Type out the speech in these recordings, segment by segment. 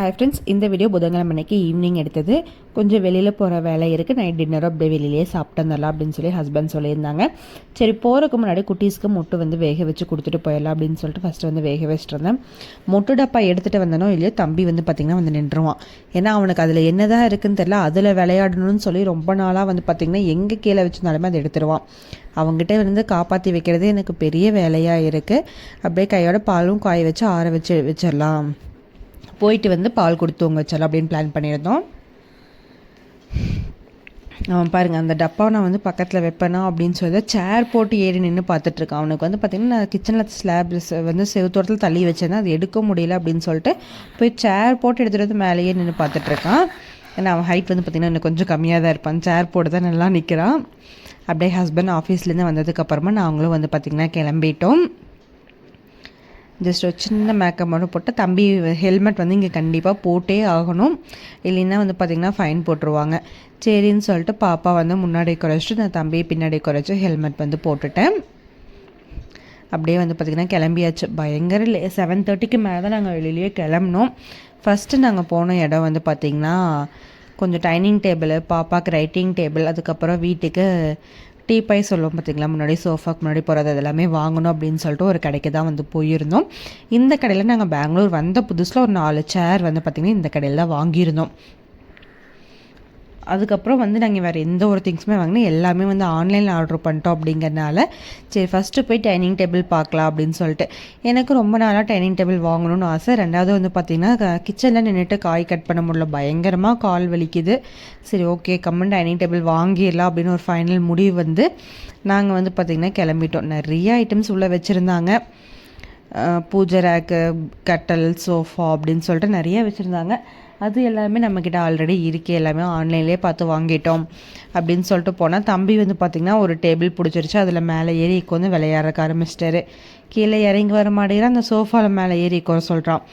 Hi friends இந்த video புதன்கிழமை அன்றைக்கி ஈவினிங் எடுத்தது. கொஞ்சம் வெளியில் போகிற வேலை இருக்குது நைட் டின்னரும் அப்படியே வெளியிலேயே சாப்பிட்டு வந்துடலாம் அப்படின்னு சொல்லி ஹஸ்பண்ட் சொல்லியிருந்தாங்க. சரி போகிறதுக்கு முன்னாடி குட்டீஸ்க்கு முட்டு வந்து வேக வச்சு கொடுத்துட்டு போயிடலாம் அப்படின்னு சொல்லிட்டு ஃபஸ்ட்டு வந்து வேக வச்சுட்டு இருந்தேன் முட்டு டப்பா எடுத்துகிட்டு வந்தனோ இல்லையோ தம்பி வந்து பார்த்திங்கன்னா வந்து நின்றுவான். ஏன்னா அவனுக்கு அதில் என்ன தான் இருக்குன்னு தெரில அதில் விளையாடணும்னு சொல்லி ரொம்ப நாளாக வந்து பார்த்திங்கன்னா எங்கே கீழே வச்சுருந்தாலுமே அதை எடுத்துருவான். அவங்ககிட்ட வந்து காப்பாற்றி வைக்கிறது எனக்கு பெரிய வேலையாக இருக்குது அப்படியே கையோட பாலும் காய வச்சு ஆற வச்சு வச்சிடலாம். போயிட்டு வந்து பால் கொடுத்து உங்க வச்சாலும் அப்படின்னு பிளான் பண்ணியிருந்தோம். அவன் பாருங்கள் அந்த டப்பாவை நான் வந்து பக்கத்தில் வைப்பேனா அப்படின்னு சொல்லி சேர் போட்டு ஏறி நின்று பார்த்துட்ருக்கான். அவனுக்கு வந்து பார்த்திங்கன்னா நான் கிச்சனில் ஸ்லாப் வந்து செவத்தோரத்தில் தள்ளி வச்சேன்னா அது எடுக்க முடியல அப்படின்னு சொல்லிட்டு போய் சேர் போட்டு எடுத்துகிட்டு வந்து மேலேயே நின்று பார்த்துட்ருக்கான். ஏன்னா அவன் ஹைட் வந்து பார்த்திங்கன்னா இன்னும் கொஞ்சம் கம்மியாக தான் இருப்பான். சேர் போட்டு தான் நல்லா நிற்கிறான் அப்படியே ஹஸ்பண்ட் ஆஃபீஸ்லேருந்து வந்ததுக்கப்புறமா நாங்களும் வந்து பார்த்திங்கன்னா கிளம்பிட்டோம். ஜஸ்ட் ஒரு சின்ன மேக்கப் மட்டும் போட்டு தம்பி ஹெல்மெட் வந்து இங்கே கண்டிப்பாக போட்டே ஆகணும். இல்லைன்னா வந்து பார்த்திங்கன்னா ஃபைன் போட்டுருவாங்க. சரின்னு சொல்லிட்டு பாப்பா வந்து முன்னாடி குறைச்சிட்டு நான் தம்பியை பின்னாடி குறைச்சி ஹெல்மெட் வந்து போட்டுட்டேன். அப்படியே வந்து பார்த்திங்கன்னா கிளம்பியாச்சு. பயங்கர லே செவன் தேர்ட்டிக்கு மேலே தான் நாங்கள் வெளியிலேயே கிளம்பினோம். ஃபஸ்ட்டு நாங்கள் போன இடம் வந்து பார்த்திங்கன்னா கொஞ்சம் டைனிங் டேபிள் பாப்பாவுக்கு ரைட்டிங் டேபிள் அதுக்கப்புறம் வீட்டுக்கு டீ சொல்லுவோம் பார்த்திங்களா? முன்னாடி சோஃபாக்கு முன்னாடி போகிறது எல்லாமே வாங்கணும் அப்படின்னு சொல்லிட்டு ஒரு கடைக்கு தான் வந்து போயிருந்தோம். இந்த கடையில் நாங்கள் பெங்களூர் வந்த புதுசில் ஒரு நாலு சேர் வந்து பார்த்திங்கன்னா இந்த கடையில் தான் வாங்கியிருந்தோம். அதுக்கப்புறம் வந்து நாங்கள் வேறு எந்த ஒரு திங்ஸுமே வாங்கினா எல்லாமே வந்து ஆன்லைனில் ஆர்டர் பண்ணிட்டோம் அப்படிங்கிறனால சரி ஃபஸ்ட்டு போய் டைனிங் டேபிள் பார்க்கலாம் அப்படின்னு சொல்லிட்டு. எனக்கு ரொம்ப நாளாக டைனிங் டேபிள் வாங்கணும்னு ஆசை. ரெண்டாவது வந்து பார்த்திங்கன்னா கிச்சனில் நின்றுட்டு காய் கட் பண்ண முடியல. பயங்கரமாக கால் வலிக்குது. சரி ஓகே கம்மன் டைனிங் டேபிள் வாங்கிடலாம் அப்படின்னு ஒரு ஃபைனல் முடிவு வந்து நாங்கள் வந்து பார்த்திங்கன்னா கிளம்பிட்டோம். நிறைய ஐட்டம்ஸ் உள்ளே வச்சுருந்தாங்க. பூஜை ரேக்கு கட்டல் சோஃபா அப்படின்னு சொல்லிட்டு நிறைய வச்சுருந்தாங்க. அது எல்லாமே நம்மக்கிட்ட ஆல்ரெடி இருக்கே. எல்லாமே ஆன்லைன்லேயே பார்த்து வாங்கிட்டோம். அப்படின்னு சொல்லிட்டு போனால் தம்பி வந்து பார்த்திங்கன்னா ஒரு டேபிள் பிடிச்சிருச்சு. அதில் மேலே ஏறி வந்து விளையாடுறக்க ஆரம்பிச்சிட்டாரு. கீழே இறங்கி வர மாட்டேங்கிற அந்த சோஃபாவில் மேலே ஏறி உட்கார சொல்கிறான்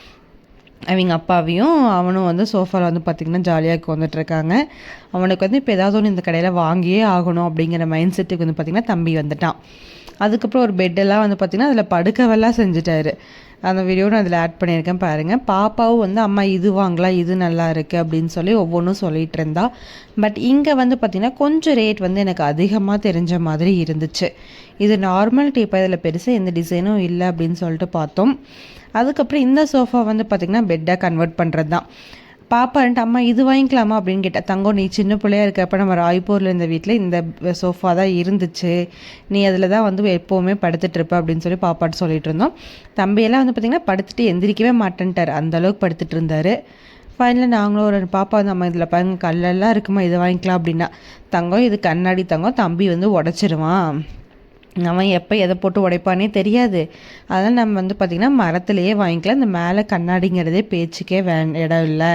அவங்க அப்பாவையும் அவனும் வந்து சோஃபாவில் வந்து பார்த்திங்கன்னா ஜாலியாக உட்காந்துட்ருக்காங்க அவனுக்கு வந்து இப்போ ஏதாவது ஒன்று இந்த கடையில் வாங்கியே ஆகணும் அப்படிங்கிற மைண்ட் செட்டுக்கு வந்து பார்த்திங்கன்னா தம்பி வந்துட்டான். அதுக்கப்புறம் ஒரு பெட்டெல்லாம் வந்து பார்த்திங்கன்னா அதில் படுக்கவெல்லாம் செஞ்சுட்டாரு. அந்த வீடியோ நான் அதில் ஆட் பண்ணியிருக்கேன் பாருங்கள் பாப்பாவும் வந்து அம்மா இது வாங்கலாம் இது நல்லா இருக்குது அப்படின்னு சொல்லி ஒவ்வொன்றும் சொல்லிகிட்டு இருந்தா. பட் இங்கே வந்து பார்த்திங்கன்னா கொஞ்சம் ரேட் வந்து எனக்கு அதிகமாக தெரிஞ்ச மாதிரி இருந்துச்சு. இது நார்மல் டீப்பாக இதில் பெருசாக எந்த டிசைனும் இல்லை அப்படின்னு சொல்லிட்டு பார்த்தோம். அதுக்கப்புறம் இந்த சோஃபா வந்து பார்த்திங்கன்னா பெட்டாக கன்வெர்ட் பண்ணுறது தான் பாப்பான்ட்டு அம்மா இது வாங்கிக்கலாமா? அப்படின்னு கேட்டேன் தங்கம் நீ சின்ன பிள்ளையா இருக்கப்ப நம்ம ராய்ப்பூரில் இந்த வீட்டில் இந்த சோஃபா தான் இருந்துச்சு. நீ அதில் தான் வந்து எப்போவுமே படுத்துட்டு இருப்ப அப்படின்னு சொல்லி பாப்பாட்டு சொல்லிட்டு இருந்தோம். தம்பியெல்லாம் வந்து பார்த்திங்கன்னா படுத்துட்டு எந்திரிக்கவே மாட்டேன்ட்டார். அந்தளவுக்கு படுத்துட்டு இருந்தார். ஃபைனலாக நாங்களும் ஒரு பாப்பா வந்து அம்மா இதில் பாருங்க கல்லெல்லாம் இருக்குமா இதை வாங்கிக்கலாம் அப்படின்னா தங்கம் இது கண்ணாடி தங்கம் தம்பி வந்து உடச்சிருவான். அவன் எப்போ எதை போட்டு உடைப்பானே தெரியாது. அதனால் நம்ம வந்து பார்த்திங்கன்னா மரத்துலேயே வாங்கிக்கலாம். இந்த மேலே கண்ணாடிங்கிறதே பேச்சுக்கே வே இடம் இல்லை.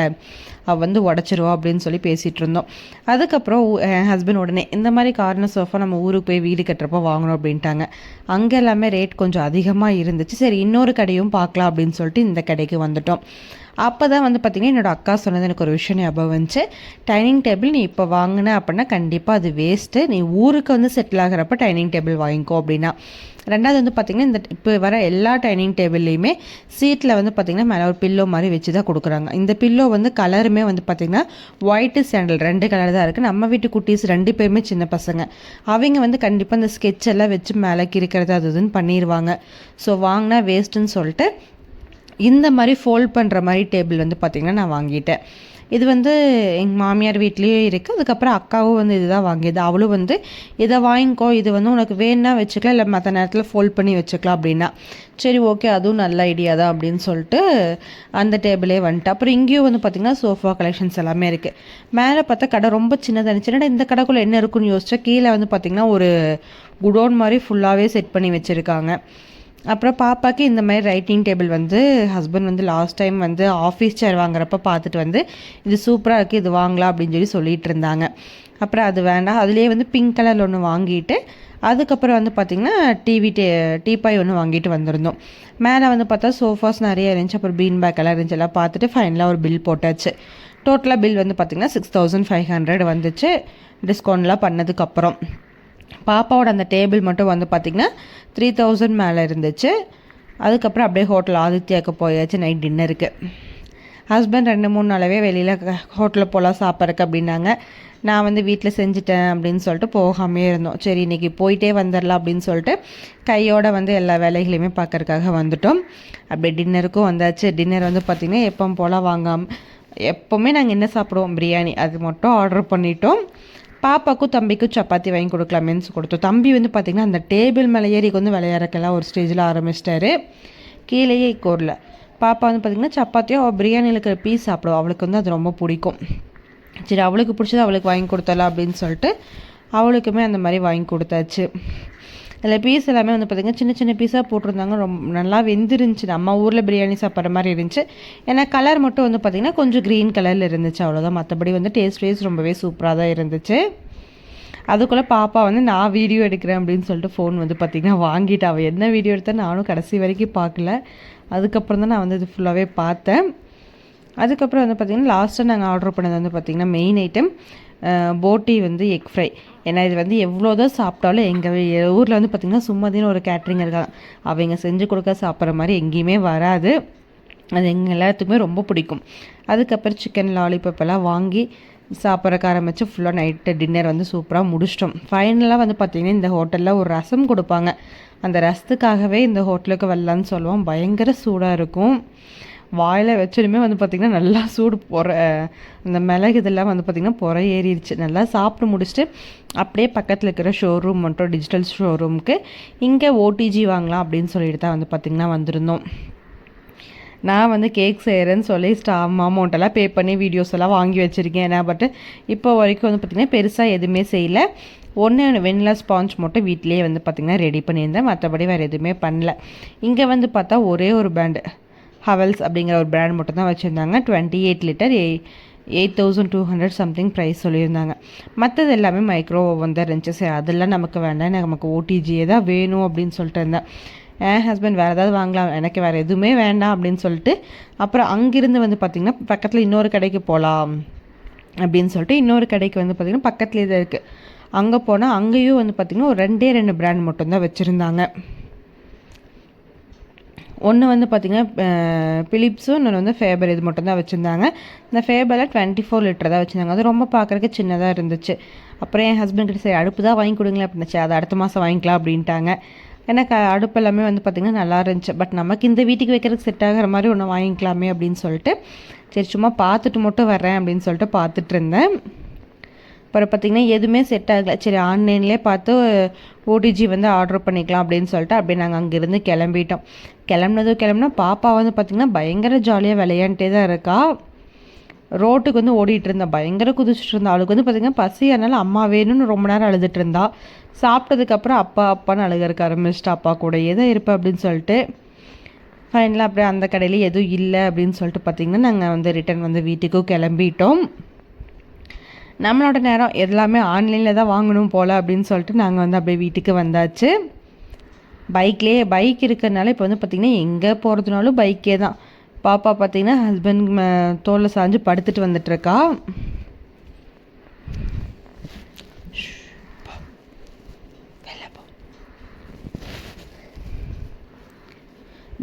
அவள் வந்து உடச்சிருவா அப்படின்னு சொல்லி பேசிகிட்டு இருந்தோம். அதுக்கப்புறம் என் ஹஸ்பண்ட் உடனே இந்த மாதிரி கார்னர் சோஃபா நம்ம ஊருக்கு போய் வீடு கட்டுறப்போ வாங்கணும் அப்படின்ட்டாங்க. அங்கே எல்லாமே ரேட் கொஞ்சம் அதிகமாக இருந்துச்சு. சரி இன்னொரு கடையும் பார்க்கலாம் அப்படின்னு சொல்லிட்டு இந்த கடைக்கு வந்துட்டோம். அப்போ தான் வந்து பார்த்திங்கன்னா என்னோடய அக்கா சொன்னது எனக்கு ஒரு விஷயம் ஞாபகம் வந்துச்சு. டைனிங் டேபிள் நீ இப்போ வாங்கின அப்படின்னா கண்டிப்பாக அது வேஸ்ட்டு நீ ஊருக்கு வந்து செட்டில் ஆகிறப்ப டைனிங் டேபிள் வாங்கிக்கோ அப்படின்னா. ரெண்டாவது வந்து பார்த்திங்கன்னா இந்த இப்போ வர எல்லா டைனிங் டேபிள்லேயுமே சீட்டில் வந்து பார்த்திங்கன்னா மேலே ஒரு பில்லோ மாதிரி வச்சு தான் கொடுக்குறாங்க. இந்த பில்லோ வந்து கலருமே வந்து பார்த்திங்கன்னா ஒயிட்டு சேண்டல் ரெண்டு கலர் தான் இருக்குது நம்ம வீட்டு குட்டீஸ் ரெண்டு பேருமே சின்ன பசங்க. அவங்க வந்து கண்டிப்பாக இந்த ஸ்கெட்ச் எல்லாம் வச்சு மேலே கிரிக்கிறது அது இதுன்னு பண்ணிடுவாங்க ஸோ வாங்கினா வேஸ்ட்டுன்னு சொல்லிட்டு இந்த மாதிரி ஃபோல்ட் பண்ணுற மாதிரி டேபிள் வந்து பார்த்திங்கன்னா நான் வாங்கிட்டேன். இது வந்து எங்கள் மாமியார் வீட்லேயே இருக்குது அதுக்கப்புறம் அக்காவும் வந்து இதுதான் வாங்கியது. அவளும் வந்து இதை வாங்கிக்கோ இது வந்து உனக்கு வேணா வச்சுக்கலாம் இல்லை மற்ற நேரத்தில் ஃபோல்ட் பண்ணி வச்சுக்கலாம் அப்படின்னா. சரி ஓகே அதுவும் நல்ல ஐடியா தான் அப்படின்னு சொல்லிட்டு அந்த டேபிளே வந்துட்டு அப்புறம் இங்கேயும் வந்து பார்த்திங்கன்னா சோஃபா கலெக்ஷன்ஸ் எல்லாமே இருக்குது மேலே பார்த்தா கடை ரொம்ப சின்னதாக இருந்துச்சு. இந்த கடைக்குள்ளே என்ன இருக்குன்னு யோசிச்சா கீழே வந்து பார்த்திங்கன்னா ஒரு குடோன் மாதிரி ஃபுல்லாகவே செட் பண்ணி வச்சுருக்காங்க. அப்புறம் பாப்பாக்கு இந்த மாதிரி ரைட்டிங் டேபிள் வந்து ஹஸ்பண்ட் வந்து லாஸ்ட் டைம் வந்து ஆஃபீஸ் சேர் வாங்குறப்ப பார்த்துட்டு வந்து இது சூப்பராக இருக்குது இது வாங்கலாம் அப்படின்னு சொல்லி சொல்லிகிட்டு இருந்தாங்க. அப்புறம் அது வேண்டாம் அதுலேயே வந்து பிங்க் கலரில் ஒன்று வாங்கிட்டு அதுக்கப்புறம் வந்து பார்த்திங்கன்னா டிவி டே டீப்பாய் ஒன்று வாங்கிட்டு வந்திருந்தோம். மேலே வந்து பார்த்தா சோஃபாஸ் நிறைய இருந்துச்சு அப்புறம் பீன் பேக் எல்லாம் இருந்துச்சு எல்லாம் பார்த்துட்டு ஃபைனலாக ஒரு பில் போட்டாச்சு. டோட்டலாக பில் வந்து பார்த்திங்கன்னா சிக்ஸ் தௌசண்ட் ஃபைவ் ஹண்ட்ரட் வந்துச்சு டிஸ்கவுண்ட்லாம் பண்ணதுக்கப்புறம். பாப்பாவோட அந்த டேபிள் மட்டும் வந்து பார்த்திங்கன்னா த்ரீ தௌசண்ட் மேலே இருந்துச்சு. அதுக்கப்புறம் அப்படியே ஹோட்டல் ஆதித்யாவுக்கு போயாச்சு நைட் டின்னருக்கு ஹஸ்பண்ட் ரெண்டு மூணு நாளாவே வெளியில் ஹோட்டலில் போகலாம் சாப்பிட்றக்கு அப்படின்னாங்க. நான் வந்து வீட்டில் செஞ்சுட்டேன் அப்படின்னு சொல்லிட்டு போகாமே இருந்தோம். சரி இன்றைக்கி போயிட்டே வந்துடலாம் அப்படின்னு சொல்லிட்டு கையோடு வந்து எல்லா வேலைகளையுமே பார்க்கறக்காக வந்துட்டோம். அப்படியே டின்னருக்கும் வந்தாச்சு. டின்னர் வந்து பார்த்திங்கன்னா எப்போ போல் வாங்காமல் எப்போவுமே நாங்கள் என்ன சாப்பிடுவோம்? பிரியாணி அது மட்டும் ஆர்டர் பண்ணிட்டோம். பாப்பாக்கும் தம்பிக்கும் சப்பாத்தி வாங்கி கொடுக்கலாமேன்னு கொடுத்தோம் தம்பி வந்து பார்த்திங்கன்னா அந்த டேபிள் மேலே ஏறிக்கு வந்து விளையாடுறக்கெல்லாம் ஒரு ஸ்டேஜில் ஆரம்பிச்சிட்டாரு. கீழேயே கோரில் பாப்பா வந்து பார்த்திங்கன்னா சப்பாத்தியோ அவள் பிரியாணியில் இருக்கிற பீஸ் சாப்பிடுவோம் அவளுக்கு வந்து அது ரொம்ப பிடிக்கும். சரி அவளுக்கு பிடிச்சது அவளுக்கு வாங்கி கொடுத்தலாம் அப்படின்னு சொல்லிட்டு அவளுக்குமே அந்த மாதிரி வாங்கி கொடுத்தாச்சு. அதில் பீஸ் எல்லாமே வந்து பார்த்திங்கன்னா சின்ன சின்ன பீஸாக போட்டிருந்தாங்க. ரொம்ப நல்லா வெந்துருந்துச்சு. நம்ம ஊரில் பிரியாணி சாப்பிட்ற மாதிரி இருந்துச்சு. ஏன்னா கலர் மட்டும் வந்து பார்த்திங்கன்னா கொஞ்சம் க்ரீன் கலரில் இருந்துச்சு. அவ்வளோதான் மற்றபடி வந்து டேஸ்ட் வைஸ் ரொம்பவே சூப்பராக தான் இருந்துச்சு. அதுக்குள்ளே பாப்பா வந்து நான் வீடியோ எடுக்கிறேன் அப்படின்னு சொல்லிட்டு ஃபோன் வந்து பார்த்திங்கன்னா வாங்கிட்டு. அவள் என்ன வீடியோ எடுத்தேன் நானும் கடைசி வரைக்கும் பார்க்கல அதுக்கப்புறம் தான் நான் வந்து இது ஃபுல்லாகவே பார்த்தேன். அதுக்கப்புறம் வந்து பார்த்திங்கன்னா லாஸ்ட்டாக நாங்கள் ஆர்டர் பண்ணது வந்து பார்த்திங்கன்னா மெயின் ஐட்டம் போட்டி வந்து எக் ஃப்ரை. ஏன்னா இது வந்து எவ்வளோதான் சாப்பிட்டாலும் எங்கள் ஊரில் வந்து பார்த்திங்கன்னா சும்மாதின்னு ஒரு கேட்ரிங் இருக்காங்க அவங்க செஞ்சு கொடுக்க சாப்பிட்ற மாதிரி எங்கேயுமே வராது. அது எங்கள் எல்லாத்துக்குமே ரொம்ப பிடிக்கும். அதுக்கப்புறம் சிக்கன் லாலிபப் எல்லாம் வாங்கி சாப்பிட்றக்க ஆரம்பித்து ஃபுல்லாக நைட்டு டின்னர் வந்து சூப்பராக முடிச்சிட்டோம். ஃபைனலாக வந்து பார்த்திங்கன்னா இந்த ஹோட்டலில் ஒரு ரசம் கொடுப்பாங்க. அந்த ரசத்துக்காகவே இந்த ஹோட்டலுக்கு வரலான்னு சொல்லுவோம். பயங்கர சூடாக இருக்கும். வாயில் வச்சதுமே வந்து பார்த்திங்கன்னா நல்லா சூடு பொற அந்த மிளகு இதெல்லாம் வந்து பார்த்திங்கன்னா புற ஏறிடுச்சு நல்லா சாப்பிட்டு முடிச்சுட்டு அப்படியே பக்கத்தில் இருக்கிற ஷோரூம் மட்டும் டிஜிட்டல் ஷோரூமுக்கு இங்கே ஓடிஜி வாங்கலாம் அப்படின்னு சொல்லிட்டு தான் வந்து பார்த்திங்கன்னா வந்திருந்தோம். நான் வந்து கேக் செய்கிறேன்னு சொல்லி ஸ்டா அமௌண்ட்டெல்லாம் பே பண்ணி வீடியோஸ் எல்லாம் வாங்கி வச்சுருக்கேன். ஏன்னா பட்டு இப்போ வரைக்கும் வந்து பார்த்திங்கன்னா பெருசாக எதுவுமே செய்யலை. ஒன்று வெண்ணிலா ஸ்பாஞ்ச் மட்டும் வீட்லேயே வந்து பார்த்திங்கன்னா ரெடி பண்ணியிருந்தேன். மற்றபடி வேறு எதுவுமே பண்ணல. இங்கே வந்து பார்த்தா ஒரே ஒரு பேண்டு ஹவல்ஸ் அப்படிங்கிற ஒரு பிராண்ட் மட்டும் தான் வச்சுருந்தாங்க. Twenty eight litre எய் eight thousand two hundred something price சொல்லியிருந்தாங்க. மற்றது எல்லாமே மைக்ரோ வந்து இருந்துச்சு. சரி அதெல்லாம் நமக்கு வேண்டாம். நமக்கு ஓடிஜியே தான் வேணும் அப்படின்னு சொல்லிட்டு இருந்தேன். என் ஹஸ்பண்ட் வேறு ஏதாவது வாங்கலாம். எனக்கு வேறு எதுவுமே வேண்டாம் அப்படின்னு சொல்லிட்டு அப்புறம் அங்கேருந்து வந்து பார்த்திங்கன்னா பக்கத்தில் இன்னொரு கடைக்கு போகலாம் அப்படின்னு சொல்லிட்டு இன்னொரு கடைக்கு வந்து பார்த்திங்கன்னா பக்கத்துலேயே தான் இருக்குது அங்கே போனால் அங்கேயும் வந்து பார்த்திங்கன்னா ஒரு ரெண்டே ரெண்டு பிராண்ட் மட்டும்தான் வச்சுருந்தாங்க. ஒன்று வந்து பார்த்திங்கன்னா பிலிப்ஸும் இன்னொன்று வந்து ஃபேபர் இது மட்டும் தான் வச்சுருந்தாங்க. இந்த ஃபேபரில் டுவெண்ட்டி ஃபோர் லிட்டர் தான் வச்சுருந்தாங்க. அது ரொம்ப பார்க்குறக்கு சின்னதாக இருந்துச்சு. அப்புறம் என் ஹஸ்பண்ட் கிட்ட சரி அடுப்பு தான் வாங்கி கொடுங்களேன். அப்படின்னுச்சு அதை அடுத்த மாதம் வாங்கிக்கலாம் அப்படின்ட்டாங்க. எனக்கு அடுப்பு எல்லாமே வந்து பார்த்திங்கன்னா நல்லா இருந்துச்சு. பட் நமக்கு இந்த வீட்டுக்கு வைக்கிறதுக்கு செட் ஆகிற மாதிரி ஒன்று வாங்கிக்கலாமே அப்படின்னு சொல்லிட்டு சரி சும்மா பார்த்துட்டு மட்டும் வரேன் அப்படின்னு சொல்லிட்டு பார்த்துட்டு இருந்தேன். அப்புறம் பார்த்திங்கன்னா எதுவுமே செட் ஆகலை. சரி ஆன்லைன்லேயே பார்த்து ஓடிஜி வந்து ஆர்டர் பண்ணிக்கலாம் அப்படின்னு சொல்லிட்டு அப்படியே நாங்கள் அங்கேருந்து கிளம்பிட்டோம். கிளம்புனதும் கிளம்புனா பாப்பா வந்து பார்த்திங்கன்னா பயங்கர ஜாலியாக விளையாண்டே தான் இருக்கா. ரோட்டுக்கு வந்து ஓடிட்டு இருந்தா பயங்கர குதிச்சுட்டு இருந்தா. அவளுக்கு வந்து பார்த்திங்கன்னா பசி அதனால் அம்மா வேணும்னு ரொம்ப நேரம் அழுதுட்டு இருந்தா. சாப்பிட்டதுக்கப்புறம் அப்பா அப்பான்னு அழுகிறக்க ஆரம்பிச்சிட்டு. அப்பா கூட எதை இருப்பேன் அப்படின்னு சொல்லிட்டு. ஃபைனலாக அப்படியே அந்த கடையில் எதுவும் இல்லை அப்படின்னு சொல்லிட்டு பார்த்திங்கன்னா நாங்கள் வந்து ரிட்டன் வந்து வீட்டுக்கும் கிளம்பிட்டோம். நம்மளோட நேரம் எல்லாமே ஆன்லைனில் தான் வாங்கணும் போல் அப்படின்னு சொல்லிட்டு நாங்கள் வந்து அப்படியே வீட்டுக்கு வந்தாச்சு. பைக்லேயே பைக் இருக்கிறதுனால இப்போ வந்து பார்த்திங்கன்னா எங்கே போகிறதுனாலும் பைக்கே தான். பாப்பா பார்த்திங்கன்னா ஹஸ்பண்ட் தோலை சாஞ்சு படுத்துட்டு வந்துட்டுருக்கா.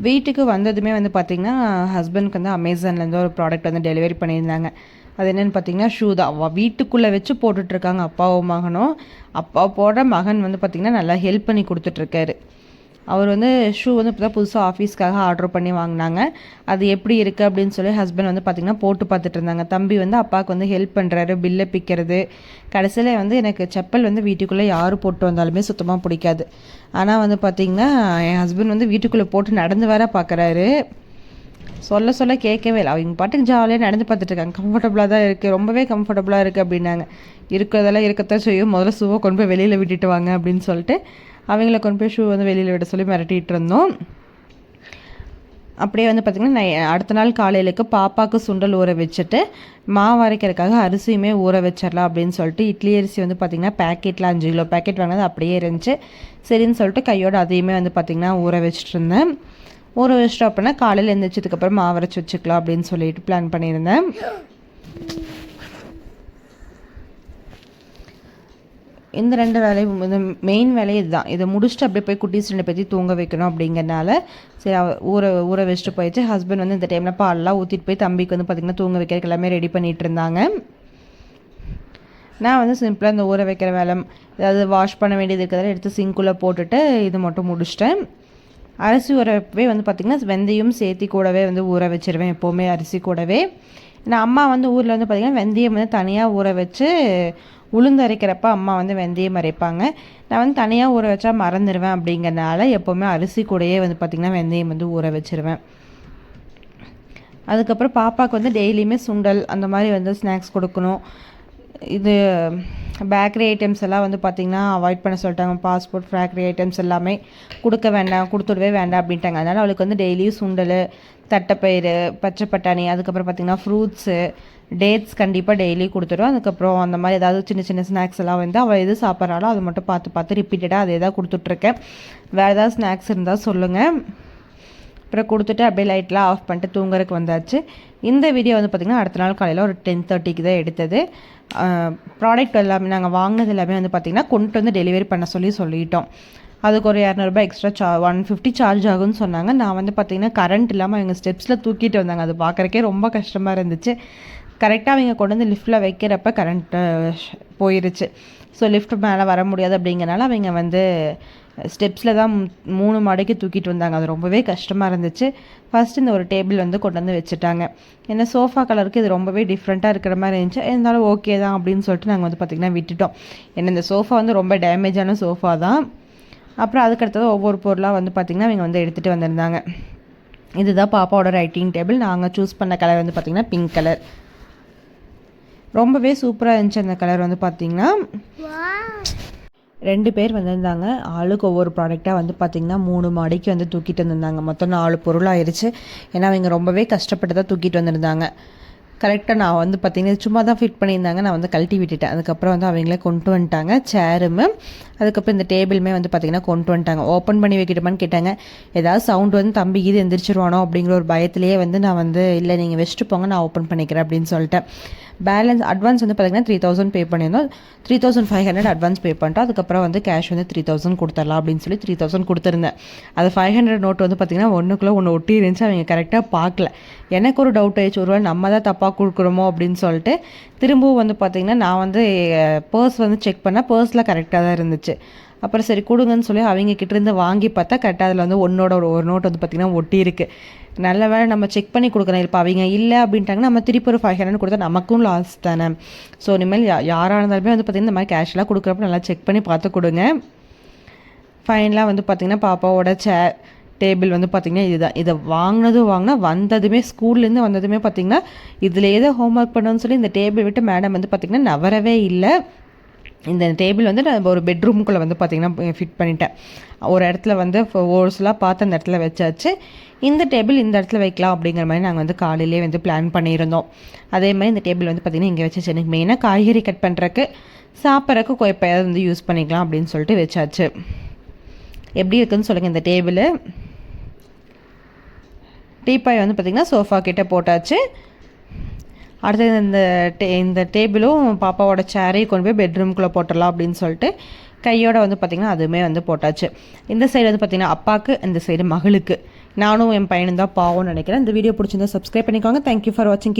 வீட்டுக்கு வந்ததுமே வந்து பார்த்திங்கன்னா ஹஸ்பண்ட்க்கு வந்து அமேசான்லேருந்து ஒரு ப்ராடக்ட் வந்து டெலிவரி பண்ணியிருந்தாங்க. அது என்னென்னு பார்த்தீங்கன்னா ஷூ தான் வீட்டுக்குள்ளே வச்சு போட்டுட்ருக்காங்க அப்பாவும் மகனும். அப்பா போடுற மகன் வந்து பார்த்திங்கன்னா நல்லா ஹெல்ப் பண்ணி கொடுத்துட்ருக்காரு. அவர் வந்து ஷூ வந்து இப்போ தான் புதுசாக ஆஃபீஸ்க்காக ஆர்டர் பண்ணி வாங்கினாங்க. அது எப்படி இருக்குது அப்படின்னு சொல்லி ஹஸ்பண்ட் வந்து பார்த்திங்கன்னா போட்டு பார்த்துட்டு இருந்தாங்க தம்பி வந்து அப்பாவுக்கு வந்து ஹெல்ப் பண்ணுறாரு பில்லை பிக்கிறது. கடைசியில் வந்து எனக்கு செப்பல் வந்து வீட்டுக்குள்ளே யார் போட்டு வந்தாலுமே சுத்தமாக பிடிக்காது. ஆனால் வந்து பார்த்திங்கன்னா என் ஹஸ்பண்ட் வந்து வீட்டுக்குள்ளே போட்டு நடந்து வர பார்க்குறாரு சொல்ல சொல்ல கேட்கவே இல்லை. அவங்க பாட்டுக்கு ஜாலியாக நடந்து பார்த்துட்டு இருக்காங்க. கம்ஃபர்டபுளாக தான் இருக்குது ரொம்பவே கம்ஃபர்டபுளாக இருக்குது அப்படின்னாங்க. இருக்கிறதெல்லாம் இருக்கத்தான் செய்யும். முதல்ல ஷூவை கொண்டு போய் வெளியில் விட்டுட்டு வாங்க அப்படின்னு சொல்லிட்டு அவங்கள கொண்டு போய் ஷூ வந்து வெளியில் விட சொல்லி மிரட்டிகிட்டு இருந்தோம். அப்படியே வந்து பார்த்திங்கன்னா அடுத்த நாள் காலையிலுக்கு பாப்பாவுக்கு சுண்டல் ஊற வச்சுட்டு மாவு அரைக்கிறதுக்காக அரிசியுமே ஊற வச்சிடலாம் அப்படின்னு சொல்லிட்டு இட்லி அரிசி வந்து பார்த்திங்கன்னா பேக்கெட்டில் அஞ்சு கிலோ பேக்கெட் வாங்கினது அப்படியே இருந்துச்சு. சரின்னு சொல்லிட்டு கையோடு அதையுமே வந்து பார்த்திங்கன்னா ஊற வச்சுட்டு இருந்தேன். ஊற வச்சிட்டோம் அப்படின்னா காலையில் எழுந்திரிச்சதுக்கப்புறம் மாவரைச்சி வச்சுக்கலாம் அப்படின்னு சொல்லிட்டு பிளான் பண்ணியிருந்தேன். இந்த ரெண்டு வேலையும் இந்த மெயின் வேலையை இதுதான். இதை முடிச்சுட்டு அப்படியே போய் குட்டீஸ் ரெண்டு பற்றி தூங்க வைக்கணும் அப்படிங்கிறனால சரி ஊற ஊற வச்சுட்டு போயிடுச்சு. ஹஸ்பண்ட் வந்து இந்த டைமில் பால்லாம் ஊற்றிட்டு போய் தம்பிக்கு வந்து பார்த்திங்கன்னா தூங்க வைக்கிறதுக்கு எல்லாமே ரெடி பண்ணிகிட்டு இருந்தாங்க. நான் வந்து சிம்பிளாக இந்த ஊற வைக்கிற வேலை ஏதாவது வாஷ் பண்ண வேண்டியது இருக்கிறதால எடுத்து சிங்குள்ளே போட்டுட்டு இது மட்டும் முடிச்சிட்டேன். அரிசி ஊறவே வந்து பார்த்திங்கன்னா வெந்தயம் சேர்த்தி கூடவே வந்து ஊற வச்சிருவேன் எப்போவுமே அரிசி கூடவே. நான் அம்மா வந்து ஊரில் வந்து பார்த்திங்கன்னா வெந்தயம் வந்து தனியாக ஊற வச்சு உளுந்து அரைக்கிறப்ப அம்மா வந்து வெந்தயம் அரைப்பாங்க. நான் வந்து தனியாக ஊற வச்சா மறந்துடுவேன் அப்படிங்கிறனால எப்போவுமே அரிசி கூடயே வந்து பார்த்திங்கன்னா வெந்தயம் வந்து ஊற வச்சுருவேன். அதுக்கப்புறம் பாப்பாவுக்கு வந்து டெய்லியுமே சுண்டல் அந்த மாதிரி வந்து ஸ்நாக்ஸ் கொடுக்கணும். இது பேக்கரி ஐட்டம்ஸ் எல்லாம் வந்து பார்த்திங்கன்னா அவாய்ட் பண்ண சொல்லிட்டாங்க. பாஸ்போர்ட் ஃப்ராக்ரி ஐட்டம்ஸ் எல்லாமே கொடுக்க வேண்டாம் கொடுத்துடவே வேண்டாம் அப்படின்ட்டாங்க. அதனால் அவளுக்கு வந்து டெய்லியும் சுண்டல் தட்டைப்பயிறு பச்சை பட்டாணி அதுக்கப்புறம் பார்த்திங்கன்னா ஃப்ரூட்ஸு டேட்ஸ் கண்டிப்பாக டெய்லி கொடுத்துருவோம் அதுக்கப்புறம் அந்த மாதிரி ஏதாவது சின்ன சின்ன ஸ்நாக்ஸ் எல்லாம் வந்து அவள் எது சாப்பிட்றாலோ அதை மட்டும் பார்த்து பார்த்து ரிப்பீட்டடாக அதே தான் கொடுத்துட்ருக்கேன். வேறு ஏதாவது ஸ்நாக்ஸ் இருந்தால் சொல்லுங்கள் அப்புறம் கொடுத்துட்டு அப்படியே லைட்லாம் ஆஃப் பண்ணிட்டு தூங்குறதுக்கு வந்தாச்சு. இந்த வீடியோ வந்து பார்த்திங்கன்னா அடுத்த நாள் காலையில் ஒரு டென் தேர்ட்டிக்கு தான் எடுத்தது. ப்ராடக்ட் எல்லாமே நாங்கள் வாங்கினது எல்லாமே வந்து பார்த்திங்கன்னா கொண்டு வந்து டெலிவரி பண்ண சொல்லி சொல்லிட்டோம். அதுக்கு ஒரு இரநூறுபா எக்ஸ்ட்ரா சா ஒன் ஃபிஃப்டி சார்ஜ் ஆகும்னு சொன்னாங்க. நான் வந்து பார்த்திங்கன்னா கரண்ட் இல்லாமல் எங்கள் ஸ்டெப்ஸில் தூக்கிட்டு வந்தாங்க. அது பார்க்குறக்கே ரொம்ப கஷ்டமாக இருந்துச்சு. கரெக்டாக அவங்க கொண்டு வந்து லிஃப்ட்டில் வைக்கிறப்ப கரண்ட்டு போயிருச்சு. ஸோ லிஃப்ட் மேலே வர முடியாது அப்படிங்கிறனால அவங்க வந்து ஸ்டெப்ஸில் தான் மூணு மாடைக்கு தூக்கிட்டு வந்தாங்க. அது ரொம்பவே கஷ்டமாக இருந்துச்சு. ஃபஸ்ட் இந்த ஒரு டேபிள் வந்து கொண்டு வந்து வச்சுட்டாங்க. ஏன்னா சோஃபா கலருக்கு இது ரொம்பவே டிஃப்ரெண்ட்டாக இருக்கிற மாதிரி இருந்துச்சு. இருந்தாலும் ஓகே தான் அப்படின்னு சொல்லிட்டு நாங்கள் வந்து பார்த்திங்கன்னா விட்டுட்டோம். ஏன்னா இந்த சோஃபா வந்து ரொம்ப டேமேஜான சோஃபா தான். அப்புறம் அதுக்கடுத்தது ஒவ்வொரு பொருளாக வந்து பார்த்திங்கன்னா அவங்க வந்து எடுத்துகிட்டு வந்திருந்தாங்க. இதுதான் பாப்பாவோட ரைட்டிங் டேபிள் நாங்கள் சூஸ் பண்ண கலர் வந்து பார்த்திங்கன்னா பிங்க் கலர் ரொம்பவே சூப்பராக இருந்துச்சு அந்த கலர் வந்து பார்த்திங்கன்னா ரெண்டு பேர் வந்திருந்தாங்க. ஆளுக்கு ஒவ்வொரு ப்ராடக்டாக வந்து பார்த்திங்கன்னா மூணு மாடிக்கு வந்து தூக்கிட்டு வந்திருந்தாங்க. மொத்தம் நாலு பொருளாயிருச்சு ஏன்னா அவங்க ரொம்பவே கஷ்டப்பட்டு தான் தூக்கிட்டு வந்திருந்தாங்க. கரெக்டாக நான் வந்து பார்த்திங்கன்னா சும்மா தான் ஃபிட் பண்ணியிருந்தாங்க. நான் வந்து கழட்டி விட்டுட்டேன். அதுக்கப்புறம் வந்து அவங்களே கொண்டு வந்துட்டாங்க. சேருமே அதுக்கப்புறம் இந்த டேபிளுமே வந்து பார்த்திங்கன்னா கொண்டு வந்துட்டாங்க. ஓப்பன் பண்ணி வைக்கிட்டோமான்னு கேட்டாங்க. ஏதாவது சவுண்ட் வந்து தம்பி இது எந்திரிச்சிருவானோ? அப்படிங்கிற ஒரு பயத்திலேயே வந்து நான் வந்து இல்லை நீங்கள் வச்சுட்டு போங்க நான் ஓப்பன் பண்ணிக்கிறேன் அப்படின்னு சொல்லிட்டேன். பேலன்ஸ் அட்வான்ஸ் வந்து பார்த்திங்கன்னா த்ரீ தௌசண்ட் பே பண்ணியிருந்தோம். Three thousand five hundred advance pay பண்ணிட்டோம். அதுக்கப்புறம் வந்து கேஷ் வந்து த்ரீ தௌசண்ட் கொடுத்துடலாம் அப்படின்னு சொல்லி த்ரீ தௌசண்ட் கொடுத்துருந்தேன். அது ஃபைவ் ஹண்ட்ரட் நோட் வந்து பார்த்திங்கன்னா ஒன்றுக்குள்ளே ஒன்று ஒட்டி இருந்துச்சு. அவங்க கரெக்டாக பார்க்கல. எனக்கு ஒரு டவுட் ஆயிடுச்சு. ஒருவேளை நம்ம தான் தப்பாக கொடுக்குறோமோ அப்படின்னு சொல்லிட்டு திரும்பவும் வந்து பார்த்திங்கன்னா நான் வந்து eh, பர்ஸ் வந்து செக் பண்ணால் பர்ஸில் கரெக்டாக தான் இருந்துச்சு. அப்புறம் சரி கொடுங்கன்னு சொல்லி அவங்க கிட்டேருந்து வாங்கி பார்த்தா கரெக்டாக அதில் வந்து ஒன்னோட ஒரு நோட் வந்து பார்த்திங்கன்னா ஒட்டி இருக்குது நல்ல வேலை நம்ம செக் பண்ணி கொடுக்குறோம் இப்போ அவங்க இல்லை அப்படின்ட்டாங்கன்னா நம்ம திருப்பி ஒரு ஃபைவ் ஹண்ட்ரட் கொடுத்தா நமக்கும் லாஸ் தானே. ஸோ இனிமேல் யாராக இருந்தாலுமே வந்து பார்த்திங்கன்னா இந்த மாதிரி கேஷ்லாம் கொடுக்குறப்ப நல்லா செக் பண்ணி பார்த்து கொடுங்க. ஃபைனலாக வந்து பார்த்திங்கன்னா பாப்பாவோட சேர் டேபிள் வந்து பார்த்திங்கன்னா இதுதான். இதை வாங்கினதும் வாங்கினா வந்ததுமே ஸ்கூல்லேருந்து வந்ததுமே பார்த்திங்கன்னா இதில் ஏதோ ஹோம் ஒர்க் பண்ணணும்னு சொல்லி இந்த டேபிள் விட்டு மேடம் வந்து பார்த்திங்கன்னா நவரவே இல்லை. இந்த டேபிள் வந்து நான் ஒரு பெட்ரூமுக்குள்ளே வந்து பார்த்திங்கன்னா ஃபிட் பண்ணிட்டேன். ஒரு இடத்துல வந்து ஓர்ஸ்லாம் பார்த்து அந்த இடத்துல வச்சாச்சு. இந்த டேபிள் இந்த இடத்துல வைக்கலாம் அப்படிங்கிற மாதிரி நாங்கள் வந்து காலையிலே வந்து பிளான் பண்ணியிருந்தோம். அதே மாதிரி இந்த டேபிள் வந்து பார்த்திங்கன்னா இங்கே வச்சாச்சு. எனக்கு மெயினாக காய்கறி கட் பண்ணுறக்கு சாப்பிட்றக்கு கொய்ப்பையாவது வந்து யூஸ் பண்ணிக்கலாம் அப்படின்னு சொல்லிட்டு வச்சாச்சு. எப்படி இருக்குதுன்னு சொல்லுங்கள் இந்த டேபிள் டீப்பாய் வந்து பார்த்திங்கன்னா சோஃபா கிட்டே போட்டாச்சு. அடுத்தது இந்த டே இந்த டேபிளும் பாப்பாவோட சேரையும் கொண்டு போய் பெட்ரூம்குள்ளே போட்டுடலாம் அப்படின்னு சொல்லிட்டு கையோட வந்து பார்த்திங்கன்னா அதுவுமே வந்து போட்டாச்சு. இந்த சைடு வந்து பார்த்திங்கன்னா அப்பாவுக்கு இந்த சைடு மகளுக்கு. நானும் என் பையனும் தான் பாவம்னு நினைக்கிறேன். இந்த வீடியோ பிடிச்சிருந்தா சப்ஸ்கிரைப் பண்ணிக்கோங்க. தேங்க்யூ ஃபார் வாட்சிங் கீப்